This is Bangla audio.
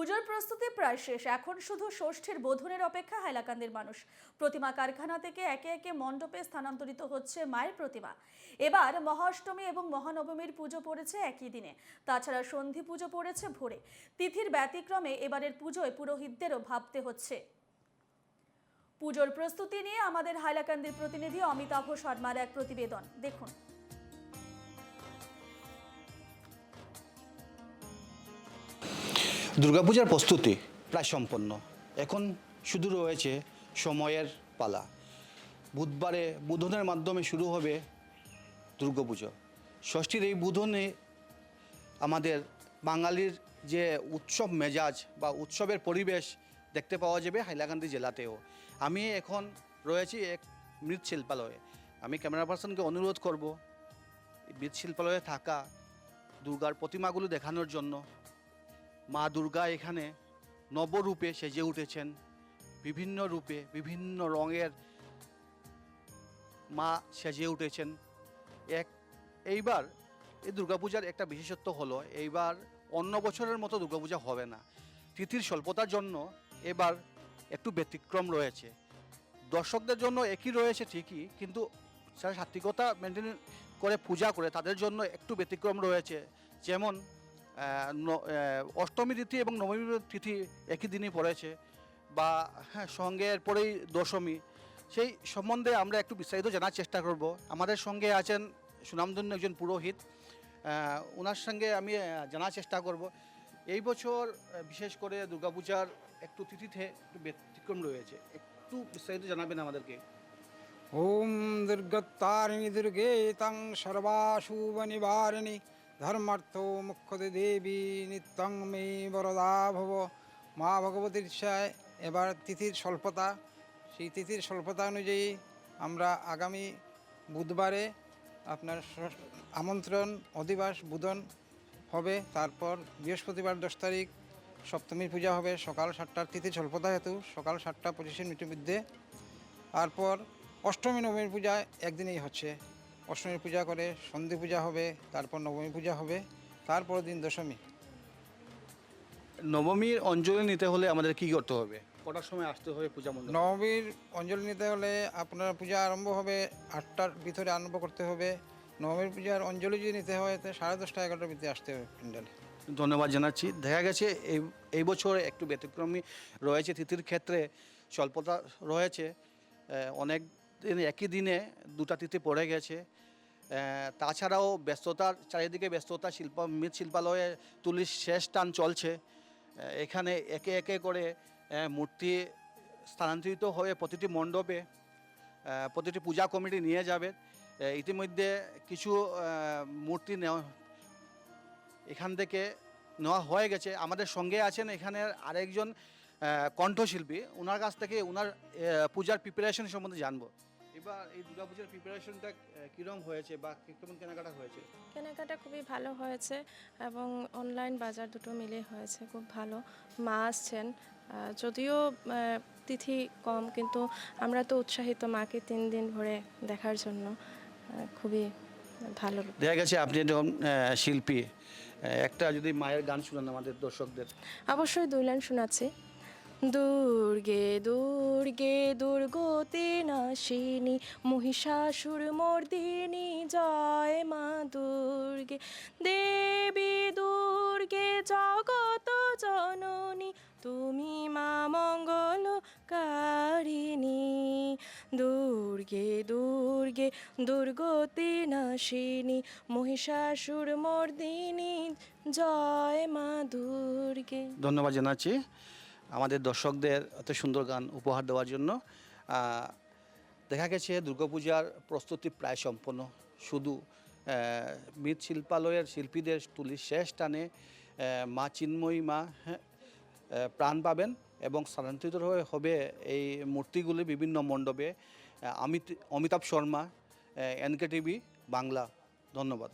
পুজোর প্রস্তুতি প্রায় শেষ। এখন শুধু ষষ্ঠীর বোধনের অপেক্ষা হাইলাকান্দির মানুষ। প্রতিমা কারখানা থেকে একে একে মণ্ডপে স্থানান্তরিত হচ্ছে মায়ের প্রতিমা। এবার মহাষ্টমী এবং মহানবমীর পুজো পড়েছে একই দিনে। তাছাড়া সন্ধি পুজো পড়েছে ভোরে। তিথির ব্যতিক্রমে এবারের পুজোয় পুরোহিতদেরও ভাবতে হচ্ছে। পুজোর প্রস্তুতি নিয়ে আমাদের হাইলাকান্দির প্রতিনিধি অমিতাভ শর্মার এক প্রতিবেদন। দেখুন। দুর্গাপূজার প্রস্তুতি প্রায় সম্পন্ন। এখন শুধু রয়েছে সময়ের পালা। বুধবারে বুধনের মাধ্যমে শুরু হবে দুর্গাপুজো। ষষ্ঠীর এই বুধনে আমাদের বাঙালির যে উৎসব মেজাজ বা উৎসবের পরিবেশ দেখতে পাওয়া যাবে হাইলাকান্দি জেলাতেও। আমি এখন রয়েছি এক মৃৎশিল্পালয়ে আমি ক্যামেরা পার্সনকে অনুরোধ করব মৃৎশিল্পালয়ে থাকা দুর্গার প্রতিমাগুলো দেখানোর জন্য মা দুর্গা এখানে নবরূপে সেজে উঠেছেন। বিভিন্ন রূপে, বিভিন্ন রঙের মা সেজে উঠেছেন। এক, এইবার এই দুর্গাপূজার একটা বিশেষত্ব হলো, এইবার অন্য বছরের মতো দুর্গাপূজা হবে না। তিথির স্বল্পতার জন্য এবার একটু ব্যতিক্রম রয়েছে। দর্শকদের জন্য একই রয়েছে ঠিকই, কিন্তু যারা সাত্বিকতা মেনটেন করে, পূজা করে, তাদের জন্য একটু ব্যতিক্রম রয়েছে। যেমন অষ্টমী তিথি এবং নবমী তিথি একই দিনই পড়েছে বা হ্যাঁ সঙ্গে এরপরেই দশমী। সেই সম্বন্ধে আমরা একটু বিস্তারিত জানার চেষ্টা করব। আমাদের সঙ্গে আছেন সুনামধন্য একজন পুরোহিত। ওনার সঙ্গে আমি জানার চেষ্টা করব। এই বছর বিশেষ করে দুর্গাপূজার একটু তিথিতে একটু ব্যতিক্রম রয়েছে। একটু বিস্তারিত জানাবেন আমাদেরকে। ওম দুর্গত্তারিণী দুর্গে তাং সর্বাশুভ নিবারিণী। ধর্মার্থ মুখ্যতে দেবী নিত্যং মে বরদা ভব মা ভগবতীর ইচ্ছায় এবার তিথির স্বল্পতা সেই তিথির স্বল্পতা অনুযায়ী আমরা আগামী বুধবারে আপনার আমন্ত্রণ, অধিবাস, বুধন হবে। তারপর বৃহস্পতিবার দশ তারিখ সপ্তমীর পূজা হবে। সকাল সাতটার তিথি স্বল্পতা হেতু। সকাল সাতটা পঁচিশে মধ্যে তারপর অষ্টমী, নবমীর পূজা একদিনেই হচ্ছে। অষ্টমীর পূজা করে সন্ধি পূজা হবে তারপর নবমী পূজা হবে তারপর দিন দশমী। নবমীর অঞ্জলি নিতে হলে আমাদের কি করতে হবে? কটার সময় আসতে হবে পূজা মণ্ডপে? নবমীর অঞ্জলি নিতে হলে আপনার পূজা আরম্ভ হবে আটটার ভিতরে আরম্ভ করতে হবে। নবমীর পূজার অঞ্জলি যদি নিতে হয় তো সাড়ে দশটা এগারোটার ভিতরে আসতে হবে প্যান্ডেলে। ধন্যবাদ জানাচ্ছি। দেখা গেছে এই এই বছর একটু ব্যতিক্রমী রয়েছে তিথির ক্ষেত্রে স্বল্পতা রয়েছে অনেক দিন, একই দিনে দুটা তিথি পড়ে গেছে। তাছাড়াও ব্যস্ততার, চারিদিকে ব্যস্ততা, শিল্প মৃৎশিল্পালয়ে তুলির শেষ টান চলছে। এখানে একে একে করে মূর্তি স্থানান্তরিত হয়ে প্রতিটি মণ্ডপে প্রতিটি পূজা কমিটি নিয়ে যাবে। ইতিমধ্যে কিছু মূর্তি নেওয়া এখান থেকে নেওয়া হয়ে গেছে। আমাদের সঙ্গে আছেন এখানে আরেকজন কণ্ঠশিল্পী। ওনার কাছ থেকে ওনার পূজার প্রিপারেশন সম্বন্ধে জানব। এবার এই দুর্গাপূজার প্রিপারেশনটা কীরকম হয়েছে বা কেমন কেনাকাটা হয়েছে? কেনাকাটা খুবই ভালো হয়েছে এবং অনলাইন বাজার দুটো মিলে হয়েছে খুব ভালো। মা আসছেন যদিও তিথি কম কিন্তু আমরা তো উৎসাহিত মাকে তিন দিন ভরে দেখার জন্য খুবই ভালো। দেখা গেছে আপনি একজন শিল্পী একটা যদি মায়ের গান শুনান আমাদের দর্শকদের। অবশ্যই দুই লাইন শোনাচ্ছি। দুর্গে দুর্গে দুর্গতি নাশিনী, মহিষাসুর মর্দিনী জয় মা দুর্গে দেবী দুর্গে জগত জননী, তুমি মা মঙ্গল কারিণী দুর্গে দুর্গে দুর্গতি নাশিনী, মহিষাসুর মর্দিনী জয় মা দুর্গে ধন্যবাদ জানাচ্ছি। আমাদের দর্শকদের এত সুন্দর গান উপহার দেওয়ার জন্য দেখা গেছে দুর্গাপূজার প্রস্তুতি প্রায় সম্পন্ন। শুধু মৃৎশিল্পালয়ের শিল্পীদের তুলির শেষ টানে মা চিন্ময়ী মা হ্যাঁ, প্রাণ পাবেন এবং স্থানান্তরিত হয়ে হবে এই মূর্তিগুলি বিভিন্ন মণ্ডপে। আহ, অমিত অমিতাভ শর্মা এনকে টিভি বাংলা। ধন্যবাদ।